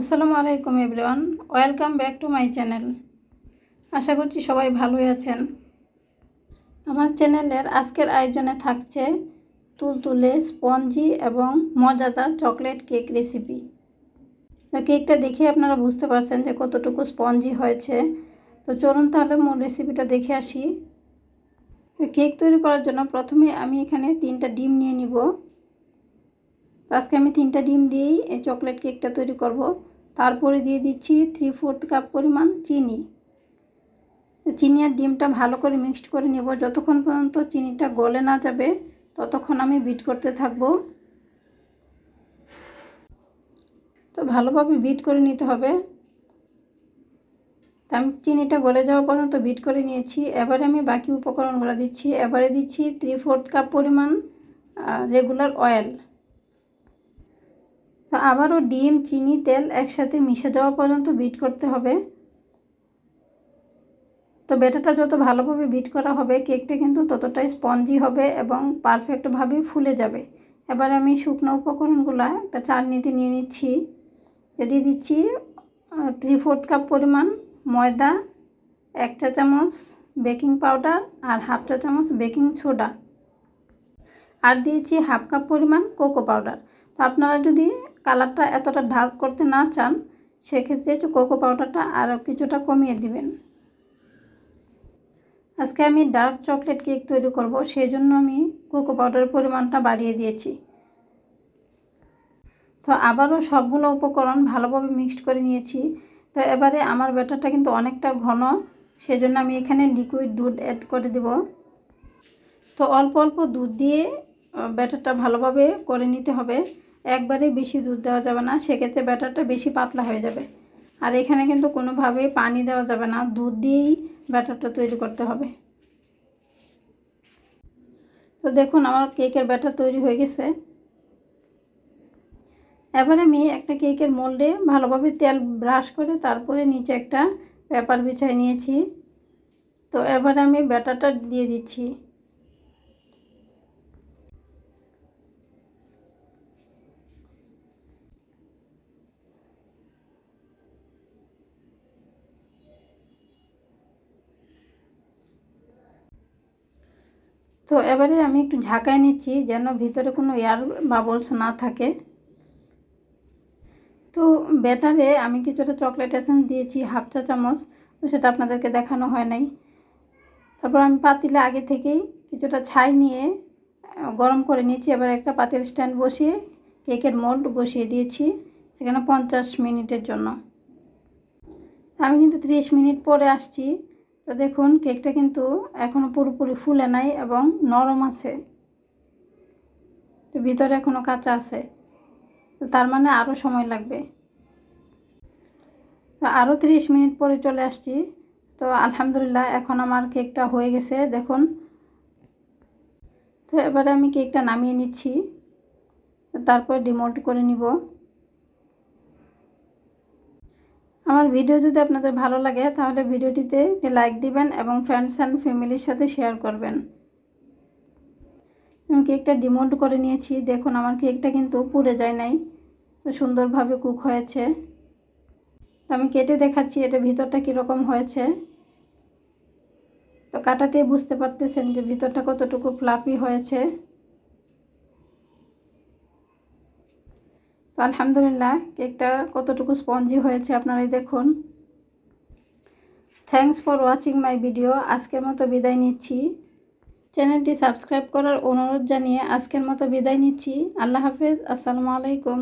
আসসালামু আলাইকুম everyone, welcome back to my channel. আশা করছি সবাই ভালোই আছেন। আমার চ্যানেলের আজকের আয়োজনে থাকছে তুলতুলে, স্পঞ্জি এবং মজাদার চকলেট কেক রেসিপি। তো কেকটা দেখে আপনারা বুঝতে পারছেন যে কতটুকু স্পঞ্জি হয়েছে। তো চলুন তাহলে মূল রেসিপিটা দেখে আসি। কেক তৈরি করার জন্য প্রথমে আমি এখানে তিনটা ডিম নিয়ে নিব। আজকে আমি তিনটা ডিম দিয়েই এই চকলেট কেকটা তৈরি করব। তারপরে দিয়ে দিচ্ছি থ্রি ফোর্থ কাপ পরিমাণ চিনি। চিনি আর ডিমটা ভালো করে মিক্সড করে নেব। যতক্ষণ পর্যন্ত চিনিটা গলে না যাবে, ততক্ষণ আমি বিট করতে থাকব। তো ভালোভাবে বিট করে নিতে হবে। তো আমি চিনিটা গলে যাওয়া পর্যন্ত বিট করে নিয়েছি। এবারে আমি বাকি উপকরণগুলো দিচ্ছি। এবারে দিচ্ছি থ্রি ফোর্থ কাপ পরিমাণ রেগুলার অয়েল তো আবারও ডিম, চিনি, তেল একসাথে মিশে যাওয়া পর্যন্ত বিট করতে হবে। তো ব্যাটারটা যত ভালোভাবে বিট করা হবে কেকটা কিন্তু ততটাই স্পঞ্জি হবে এবং পারফেক্টভাবে ফুলে যাবে। এবার আমি শুকনো উপকরণগুলো একটা চালনিতে নিয়ে নিচ্ছি। দিয়ে দিচ্ছি থ্রি ফোর্থ কাপ পরিমাণ ময়দা, এক চা চামচ বেকিং পাউডার আর হাফ চা চামচ বেকিং সোডা আর দিয়েছি হাফ কাপ পরিমাণ কোকো পাউডার তো আপনারা যদি কালারটা এতটা ডার্ক করতে না চান, সেক্ষেত্রে কোকো পাউডারটা আরও কিছুটা কমিয়ে দিবেন। আজকে আমি ডার্ক চকলেট কেক তৈরি করব সেই জন্য আমি কোকো পাউডারের পরিমাণটা বাড়িয়ে দিয়েছি। তো আবারও সবগুলো উপকরণ ভালোভাবে মিক্সড করে নিয়েছি। তো এবারে আমার ব্যাটারটা কিন্তু অনেকটা ঘন, সেজন্য আমি এখানে লিকুইড দুধ অ্যাড করে দেব। তো অল্প অল্প দুধ দিয়ে ব্যাটারটা ভালোভাবে করে নিতে হবে। একবারে বেশি দুধ দেওয়া যাবে না, সেক্ষেত্রে ব্যাটারটা বেশি পাতলা হয়ে যাবে। আর এখানে কিন্তু কোনোভাবেই পানি দেওয়া যাবে না, দুধ দিয়েই ব্যাটারটা তৈরি করতে হবে। তো দেখুন, আমার কেকের ব্যাটার তৈরি হয়ে গেছে। এবার আমি একটা কেকের মোল্ডে ভালোভাবে তেল ব্রাশ করে তারপরে নিচে একটা পেপার বিছাই নিয়েছি। তো এবার আমি ব্যাটারটা দিয়ে দিচ্ছি। তো এবারে আমি একটু ঝাঁকায় নিচ্ছি যেন ভিতরে কোনো এয়ার বাবলস না থাকে। তো ব্যাটারে আমি কিছুটা চকলেট এসেন্স দিয়েছি, হাফ চা চামচ। তো সেটা আপনাদেরকে দেখানো হয় নাই। তারপর আমি পাতিলে আগে থেকেই কিছুটা ছাই নিয়ে গরম করে নিয়েছি। এবার একটা পাতিল স্ট্যান্ড বসিয়ে, কেকের মোল্ড বসিয়ে দিয়েছি এখানে পঞ্চাশ মিনিটের জন্য। আমি কিন্তু ত্রিশ মিনিট পরে আসছি। তো দেখুন, কেকটা কিন্তু এখনও পুরোপুরি ফুলে নাই এবং নরম আছে। তো ভিতরে এখনও কাঁচা আছে। তো তার মানে আরও সময় লাগবে। তো আরও তিরিশ মিনিট পরে চলে আসছি। তো আলহামদুলিল্লাহ, এখন আমার কেকটা হয়ে গেছে, দেখুন। তো এবারে আমি কেকটা নামিয়ে নিচ্ছি। তারপর ডিমোল্ট করে নিব। আমার ভিডিও যদি আপনাদের ভালো লাগে, তাহলে ভিডিওটিতে লাইক দিবেন এবং ফ্রেন্ডস অ্যান্ড ফ্যামিলির সাথে শেয়ার করবেন। আমি কেকটা ডিমোল্ড করে নিয়েছি। দেখুন, আমার কেকটা কিন্তু পুড়ে যায় নাই। সুন্দরভাবে কুক হয়েছে। তো আমি কেটে দেখাচ্ছি, এটা ভিতরটা কীরকম হয়েছে। তো কাটাতে বুঝতে পারতেছেন যে ভিতরটা কতটুকু ফ্লাপি হয়েছে। তো আলহামদুলিল্লাহ, কেকটা কতটুকু স্পঞ্জি হয়েছে আপনারাই দেখুন। Thanks for watching my video আজকের মতো বিদায় নিচ্ছি। চ্যানেলটি সাবস্ক্রাইব করার অনুরোধ জানিয়ে আজকের মতো বিদায় নিচ্ছি। আল্লাহ হাফেজ, আসসালামু আলাইকুম।